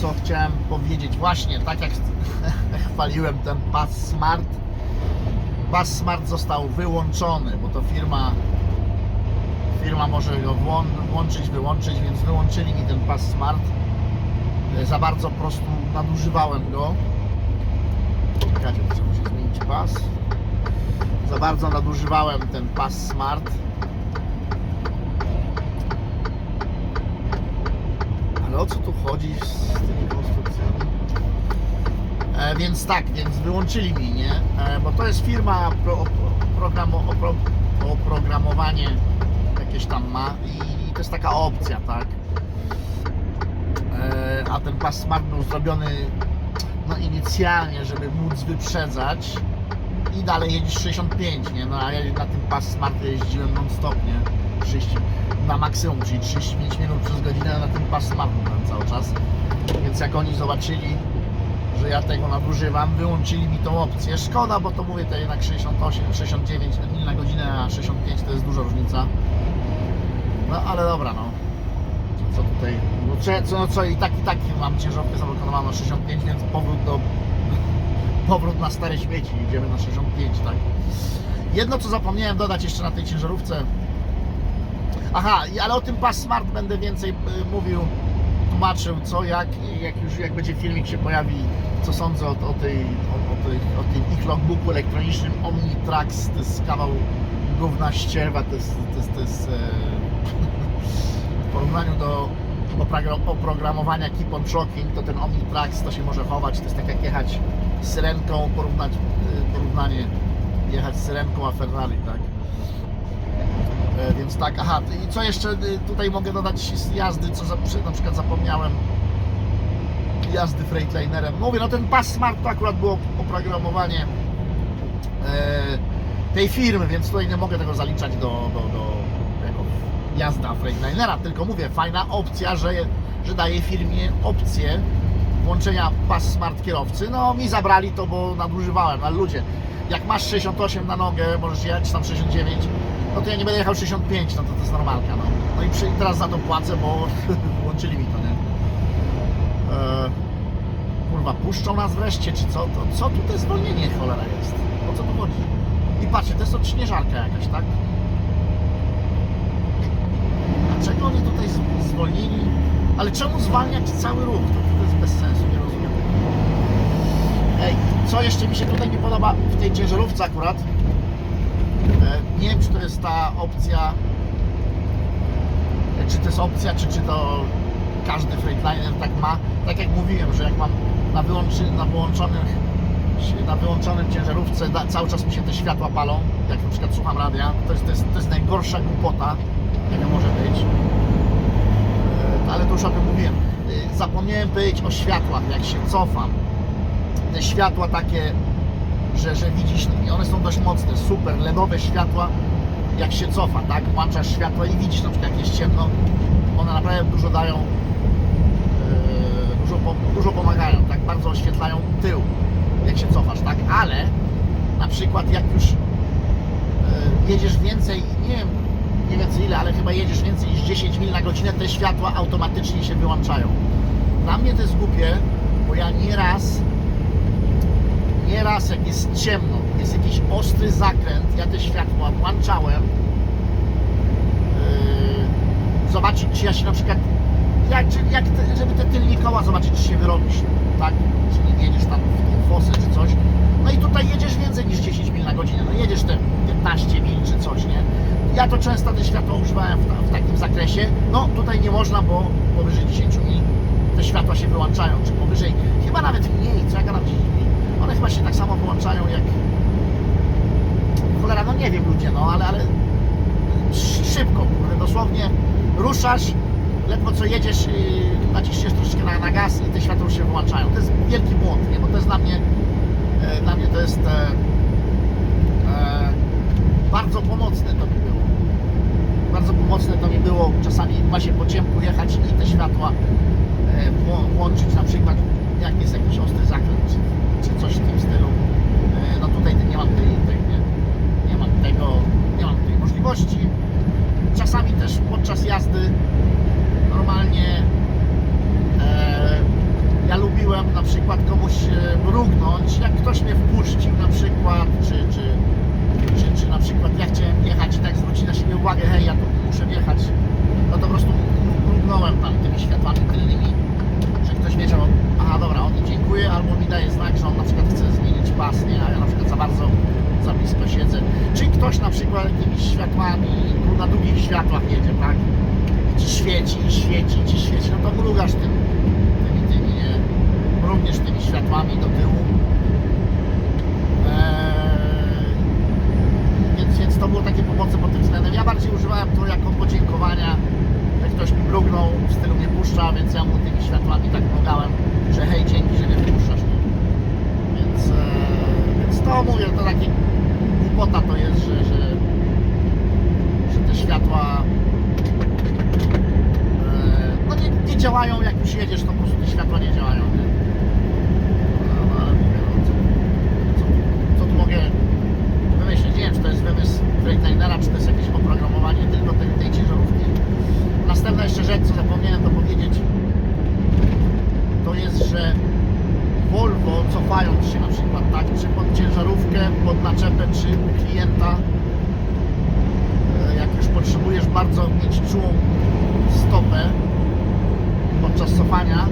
co chciałem powiedzieć. Właśnie, tak jak chwaliłem ten pas Smart, pas Smart został wyłączony, bo to firma firma może go włą- włączyć, wyłączyć, więc wyłączyli mi ten pas Smart. E, Za bardzo po prostu nadużywałem go. Czekajcie, muszę zmienić pas. Za bardzo nadużywałem ten pas Smart. O co tu chodzi z tymi konstrukcjami? E, więc tak, więc wyłączyli mi, nie? E, bo to jest firma pro, programo, opro, oprogramowanie jakieś tam ma i to jest taka opcja, tak? E, a ten pas smart był zrobiony no inicjalnie, żeby móc wyprzedzać i dalej jedziesz 65, nie? No a ja na tym pas smart jeździłem non stop, nie? 30, na maksimum, czyli 35 minut przez godzinę na tym pas smart byłem cały czas. Więc jak oni zobaczyli, że ja tego nadużywam, wyłączyli mi tą opcję. Szkoda, bo to mówię, to jednak 68, 69 mil na godzinę, a 65 to jest duża różnica. No ale dobra, no. Co, tutaj? No, co, no co i tak i tak mam ciężarówkę zablokowaną na 65, więc powrót do powrót na stare śmieci. Idziemy na 65, tak? Jedno co zapomniałem dodać jeszcze na tej ciężarówce. Aha, ale o tym Pass Smart będę więcej y, mówił, tłumaczył co, jak, jak już jak będzie filmik się pojawi, co sądzę o, o, tej, o, o, tej, o tym ich logbooku elektronicznym Omnitrax, to jest kawał gówna ścierwa, to jest, to jest, to jest e, w porównaniu do oprogra- oprogramowania Keep on Trucking, to ten Omnitrax to się może chować, to jest tak jak jechać syrenką, porównać, y, porównanie jechać syrenką a Ferrari, tak? E, Więc tak, aha, i co jeszcze y, tutaj mogę dodać z jazdy, co za, na przykład zapomniałem jazdy Freightlinerem. Mówię, no ten pas Smart to akurat było oprogramowanie e, tej firmy, więc tutaj nie mogę tego zaliczać do, do, do jazda Freightlinera, tylko mówię, fajna opcja, że, że daje firmie opcję włączenia pas Smart kierowcy. No mi zabrali to, bo nadużywałem, ale ludzie, jak masz 68 na nogę, możesz jechać tam 69, no to ja nie będę jechał 65, no to to jest normalka, no. No i przy, teraz za to płacę, bo włączyli mi to, nie? E, kurwa, puszczą nas wreszcie, czy co? To, co tu te zwolnienie cholera jest? O co tu chodzi? I patrzcie, to jest odśnieżarka jakaś, tak? Dlaczego oni tutaj zwolnili? Ale czemu zwalniać cały ruch? Co jeszcze mi się tutaj nie podoba w tej ciężarówce akurat? E, nie wiem, czy to jest ta opcja, e, czy to jest opcja, czy, czy to każdy Freightliner tak ma. Tak jak mówiłem, że jak mam na, wyłączy, na wyłączonych na wyłączonym ciężarówce da, cały czas mi się te światła palą, jak na przykład słucham radia, to jest, to jest, to jest najgorsza głupota, jaka może być. E, ale to już o tym mówiłem. Zapomniałem powiedzieć o światłach, jak się cofam. Te światła takie, że, że widzisz, one są dość mocne, super, LEDowe światła, jak się cofa, tak? Włączasz światła i widzisz na przykład jak jest ciemno, one naprawdę dużo dają, e, dużo, dużo pomagają, tak? Bardzo oświetlają tył, jak się cofasz, tak? Ale na przykład jak już e, jedziesz więcej, nie wiem, nie wiem ile, ale chyba jedziesz więcej niż 10 mil na godzinę, te światła automatycznie się wyłączają. Dla mnie to jest głupie, bo ja nieraz, nieraz jak jest ciemno, jest jakiś ostry zakręt, ja te światła włączałem, yy, zobaczyć czy ja się na przykład, jak, jak te, żeby te tylnie koła zobaczyć czy się wyrobisz, tak, czyli jedziesz tam w fosę czy coś, no i tutaj jedziesz więcej niż 10 mil na godzinę, no jedziesz te 15 mil czy coś, nie? Ja to często te światła używałem w, ta, w takim zakresie, no tutaj nie można, bo powyżej 10 mil te światła się wyłączają, czy powyżej, chyba nawet mniej, co ja gadam 10 mil, one chyba się tak samo wyłączają jak, cholera, no nie wiem ludzie, no ale, ale sz- szybko, dosłownie ruszasz, ledwo co jedziesz, yy, naciśniesz troszeczkę na, na gaz i te światła się wyłączają. To jest wielki błąd, nie? bo to jest dla mnie, e, dla mnie to jest e, e, bardzo pomocne to mi było. Bardzo pomocne to mi było czasami właśnie po ciemku jechać i te światła e, wło- włączyć na przykład jak jest jakiś ostry zakręt czy, czy coś w tym stylu. E, no tutaj nie mam tej, tej nie, nie mam tego, nie mam tej możliwości. Czasami też podczas jazdy normalnie e, przykład komuś e, mrugnąć, jak ktoś mnie wpuścił na przykład, czy, czy, czy, czy na przykład ja chciałem jechać i tak zwrócić na siebie uwagę, hej, ja tu muszę wjechać, no to po prostu mrugnąłem tam tymi światłami tylnymi, że ktoś wiedział, aha dobra, on mi dziękuję, albo mi daje znak, że on na przykład chce zmienić pas, nie, a ja na przykład za bardzo za blisko siedzę. Czy ktoś na przykład jakimiś światłami, tu na długich światłach jedzie, tak? I ci świeci, i świeci, i ci świeci, no to mrugasz tym, tymi, tymi, nie? Mrugniesz do tyłu. Eee, więc, więc to było takie pomocy pod tym względem. Ja bardziej używałem to jako podziękowania, że ktoś mi mrugnął, w stylu mnie puszcza, więc ja mu tymi światłami tak mrugałem, że hej, dzięki, że mnie puszczasz. Nie? Więc, e, więc to mówię, to takie głupota to jest, że, że, że te światła e, no nie, nie działają, jak już jedziesz, to po prostu te światła nie działają. Nie? No, no, ale mówię, no, co, co, co tu mogę wymyślić? Nie wiem, czy to jest wymysł Freightlinera, czy to jest jakieś oprogramowanie tylko tej, tej ciężarówki. Następna jeszcze rzecz, co zapomniałem dopowiedzieć, to jest, że Volvo cofając się na przykład tak, czy pod ciężarówkę, pod naczepę, czy u klienta, e, jak już potrzebujesz bardzo mieć czułą stopę podczas cofania,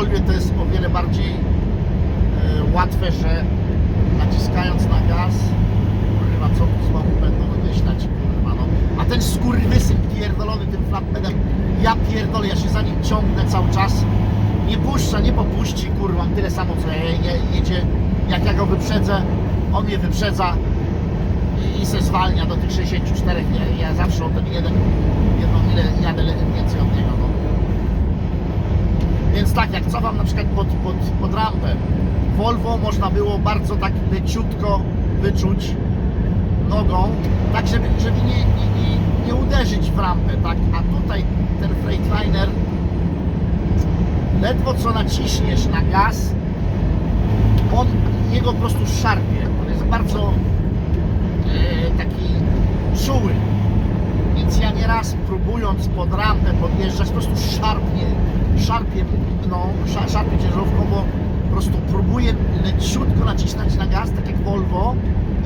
w Volvie to jest o wiele bardziej e, łatwe, że naciskając na gaz, kurwa, co tu znowu będą wymyślać, kurwa, no. A ten skurwysyn pierdolony tym flatbedem, ja pierdolę, ja się za nim ciągnę cały czas, nie puszcza, nie popuści, kurwa, tyle samo co ja, je, jedzie, jak ja go wyprzedzę, on mnie wyprzedza i, i se zwalnia do tych 64, ja, ja zawsze o ten jeden, jedną milę jadę le- więcej od niego, no. Więc tak, jak cofam na przykład pod, pod, pod rampę, Volvo można było bardzo tak leciutko wyczuć nogą, tak żeby, żeby nie, nie, nie, nie uderzyć w rampę, tak, a tutaj ten Freightliner ledwo co naciśniesz na gaz, on jego po prostu szarpie. On jest bardzo e, taki czuły. Więc ja nieraz próbując pod rampę podjeżdżać, po prostu szarpnie, szarpie mną, sza- szarpie ciężarówką, bo po prostu próbuję leciutko nacisnąć na gaz, tak jak Volvo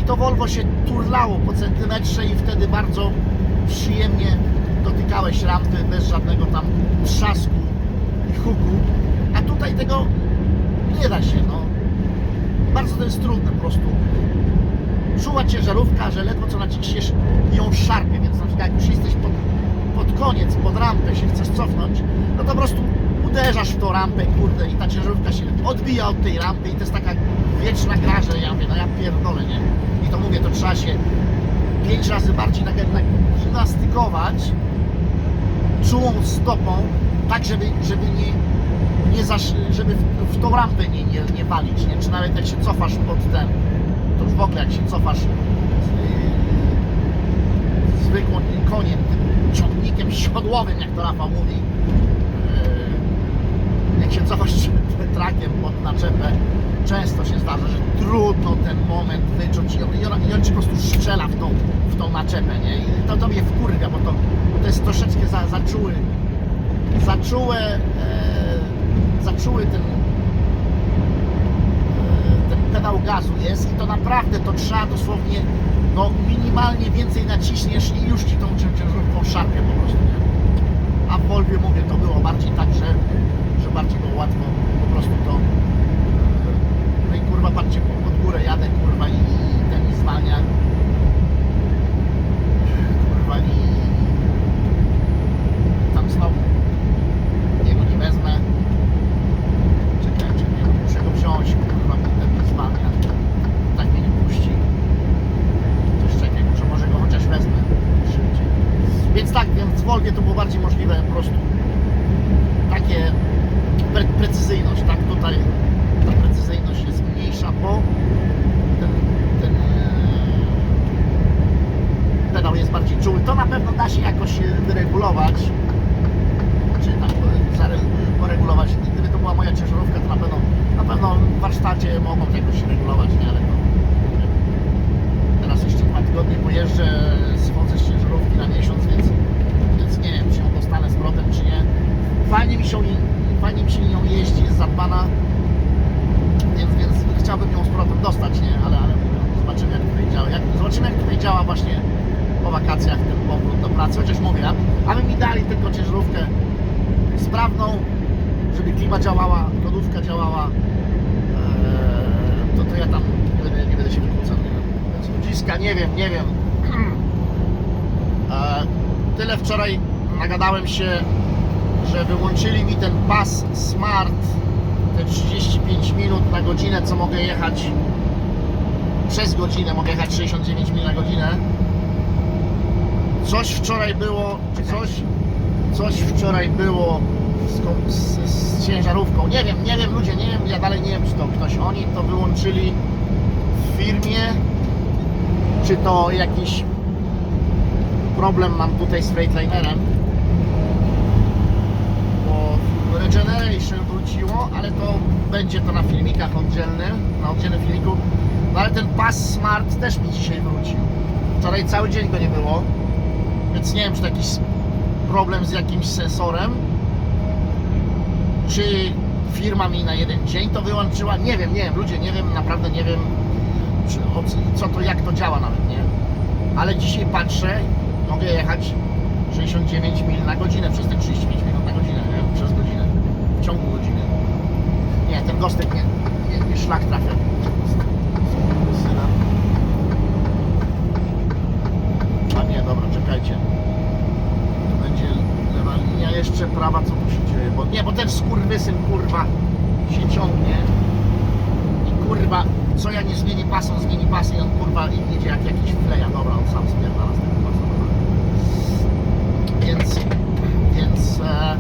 i to Volvo się turlało po centymetrze i wtedy bardzo przyjemnie dotykałeś rampy bez żadnego tam trzasku i huku, a tutaj tego nie da się, no. Bardzo to jest trudne po prostu. Czuła ciężarówka, że ledwo co naciśniesz ją szarpie, więc na przykład jak już jesteś pod, pod koniec, pod rampę się chcesz cofnąć, no to po prostu uderzasz w tą rampę, kurde, i ta ciężarówka się odbija od tej rampy i to jest taka wieczna gra, że ja mówię, no ja pierdolę, nie? I to mówię, to trzeba się pięć razy bardziej tak jednak gimnastykować, czułą stopą, tak żeby, żeby nie, nie zasz, żeby w, w tą rampę nie, nie, nie nie? czy nawet jak się cofasz pod ten, to w ogóle jak się cofasz yy, zwykłym koniem, ciągnikiem siodłowym, jak to Rafał mówi, się cofasz trakiem pod naczepę, często się zdarza, że trudno ten moment wyczuć i on, i on, i on po prostu strzela w tą, w tą naczepę, nie? I to, to mnie wkurwia, bo to, bo to jest troszeczkę za, za czuły, za czułe, e, za czuły ten, e, ten pedał gazu jest i to naprawdę to trzeba dosłownie, no minimalnie więcej naciśniesz i już ci tą cię- ciężarówką szarpie po prostu, nie? A w Volvie mówię, to było bardziej tak, że, bardziej było łatwo po prostu to e, no i kurwa patrzcie po- pod górę jadę kurwa i, ten zwalnia kurwa i tam znowu jego nie wezmę. Czekajcie, nie, muszę go wziąć kurwa ten mi zwalnia tak mnie nie puści. Coś czekaj, może, może go chociaż wezmę więc tak, więc w Volvie to było bardziej możliwe po prostu takie pre precyzyjność, tak? Tutaj ta precyzyjność jest mniejsza, bo ten, ten e, pedał jest bardziej czuły. To na pewno da się jakoś e, wyregulować, czy tam e, zare- poregulować. Gdyby to była moja ciężarówka, to na pewno, na pewno w warsztacie mogą to jakoś regulować, nie? Ale to mówię, teraz jeszcze dwa tygodnie pojeżdżę, schodzę z ciężarówki na miesiąc, więc, więc nie wiem, czy ją dostanę z powrotem, czy nie. Fajnie mi się, fajnie mi się nią jeździ, jest zadbana. więc, więc chciałbym ją z powrotem dostać, nie? Ale, ale zobaczymy jak tutaj działa. Jak, zobaczymy jak tutaj działa właśnie po wakacjach ten powrót do pracy, chociaż mówię, aby, mi dali tylko ciężarówkę sprawną, żeby klima działała, lodówka działała, eee, to, to ja tam nie będę, nie będę się wykłócał. Nie? Więc ludziska, nie wiem, nie wiem. Eee, tyle wczoraj nagadałem się, że wyłączyli mi ten pas smart te 35 minut na godzinę, co mogę jechać przez godzinę, mogę jechać 69 mil na godzinę. Coś wczoraj było, coś, coś wczoraj było z, z, z ciężarówką. Nie wiem, nie wiem ludzie, nie wiem, ja dalej nie wiem, czy to ktoś oni to wyłączyli w firmie, czy to jakiś problem mam tutaj z Freightliner bo Regeneration wróciło, ale to będzie to na filmikach oddzielnym, na oddzielnym filmiku. No ale ten pas Smart też mi dzisiaj wrócił. Wczoraj cały dzień go nie było, więc nie wiem, czy to jakiś problem z jakimś sensorem, czy firma mi na jeden dzień to wyłączyła. Nie wiem, nie wiem, ludzie, nie wiem, naprawdę nie wiem, czy, co to, jak to działa nawet, nie? Ale dzisiaj patrzę, mogę jechać 69 mil na godzinę przez te 35 minut na godzinę, nie? Przez godzinę. W ciągu godziny. Nie, ten gostek nie, nie, nie szlak trafia. Syna. A nie, dobra, czekajcie. To będzie lewa linia, jeszcze prawa, co tu się ten skurwysyn, kurwa, się ciągnie. I kurwa, co ja nie zmienię pas, on zmieni pas i on kurwa idzie jak jakiś fleja. Dobra, on sam spierdala z tego pasa. Więc, więc e,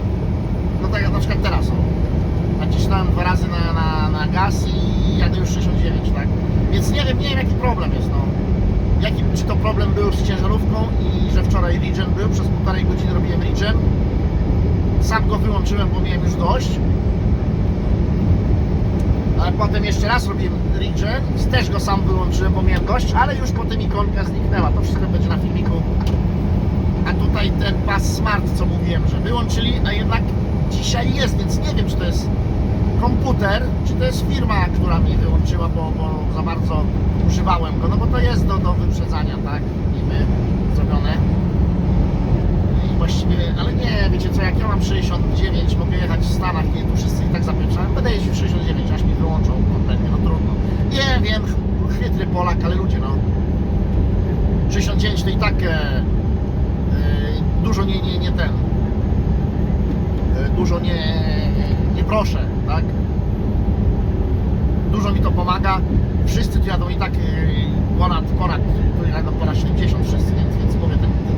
no tak jak na przykład teraz o, nacisnąłem dwa razy na, na, na gaz i jadę już 69, tak? Więc nie wiem, nie wiem jaki problem jest, no. Jaki, czy to problem był z ciężarówką i że wczoraj regen był, przez półtorej godziny robiłem regen. Sam go wyłączyłem, bo miałem już dość. Ale potem jeszcze raz robiłem regen, też go sam wyłączyłem, bo miałem dość, ale już potem ikonka zniknęła. To wszystko będzie na filmiku a tutaj ten pas smart, co mówiłem, że wyłączyli, a jednak dzisiaj jest, więc nie wiem, czy to jest komputer, czy to jest firma, która mi wyłączyła, bo, bo za bardzo używałem go, no bo to jest do, do wyprzedzania, tak, niby zrobione. Właściwie, ale nie, wiecie co, jak ja mam 69, mogę jechać w Stanach, nie, tu wszyscy i tak zapieprzają, będę jeździł 69, aż mi wyłączą kompletnie, no trudno. Nie wiem, ch- chytry Polak, ale ludzie, no. 69 to i tak e, e, dużo nie, nie, nie ten, e, dużo nie, nie proszę, tak? Dużo mi to pomaga. Wszyscy tu jadą i tak e, ponad, ponad, tu jadą ponad 70 wszyscy, więc, więc mówię, ten, te,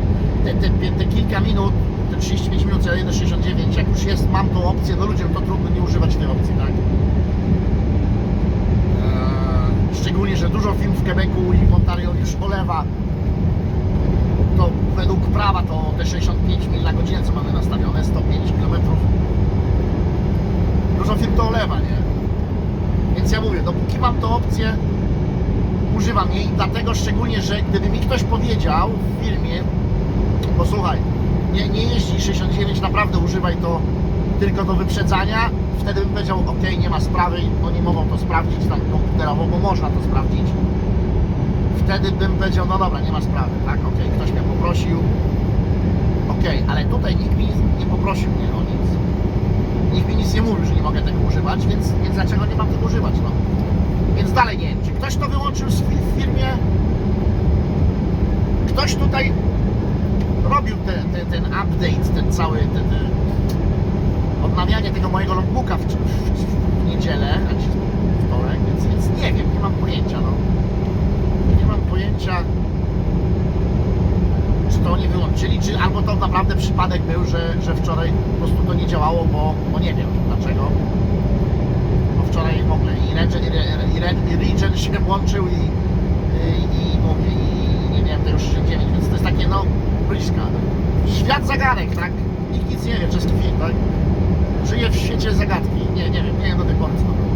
te, te, te kilka minut, te 35 minut, co ja jedę 69, jak już jest, mam tą opcję, no ludziom to trudno nie używać tej opcji, tak? Eee, Szczególnie, że dużo firm w Quebecu i w Ontario już olewa to według prawa to te 65 mil na godzinę, co mamy nastawione, 105 km. Dużo firm to olewa, nie? Więc ja mówię, dopóki mam tą opcję, używam jej, dlatego szczególnie, że gdyby mi ktoś powiedział w firmie, posłuchaj, nie, nie jeździ 69, naprawdę używaj to tylko do wyprzedzania, wtedy bym powiedział, ok, nie ma sprawy, oni mogą to sprawdzić tam komputerowo, bo można to sprawdzić. Wtedy bym powiedział, no dobra, nie ma sprawy, tak, okej, ktoś mnie poprosił, okej, ale tutaj nikt mi nie poprosił mnie o nic. Nikt mi nic nie mówił, że nie mogę tego używać, więc, więc dlaczego nie mam tego używać, no. Więc dalej nie wiem, czy ktoś to wyłączył w firmie, ktoś tutaj robił te, te, ten update, ten cały, ten, ten odnawianie tego mojego logbooka w, w, w niedzielę, a dzisiaj wtorek, więc, więc nie wiem, nie mam pojęcia, no nie mam pojęcia, czy to oni wyłączyli, czy albo to naprawdę przypadek był, że, że wczoraj po prostu to nie działało, bo, bo nie wiem dlaczego. Bo wczoraj w ogóle i Regen, i, Re- i, Re- i Regen się włączył i, i, i mówię, i nie miałem tego 69, więc to jest takie no bliska. Świat zagadek, tak? Nikt nic nie wie, czeski film, tak? Żyje w świecie zagadki. Nie, nie wiem, nie wiem do tej pory co to było.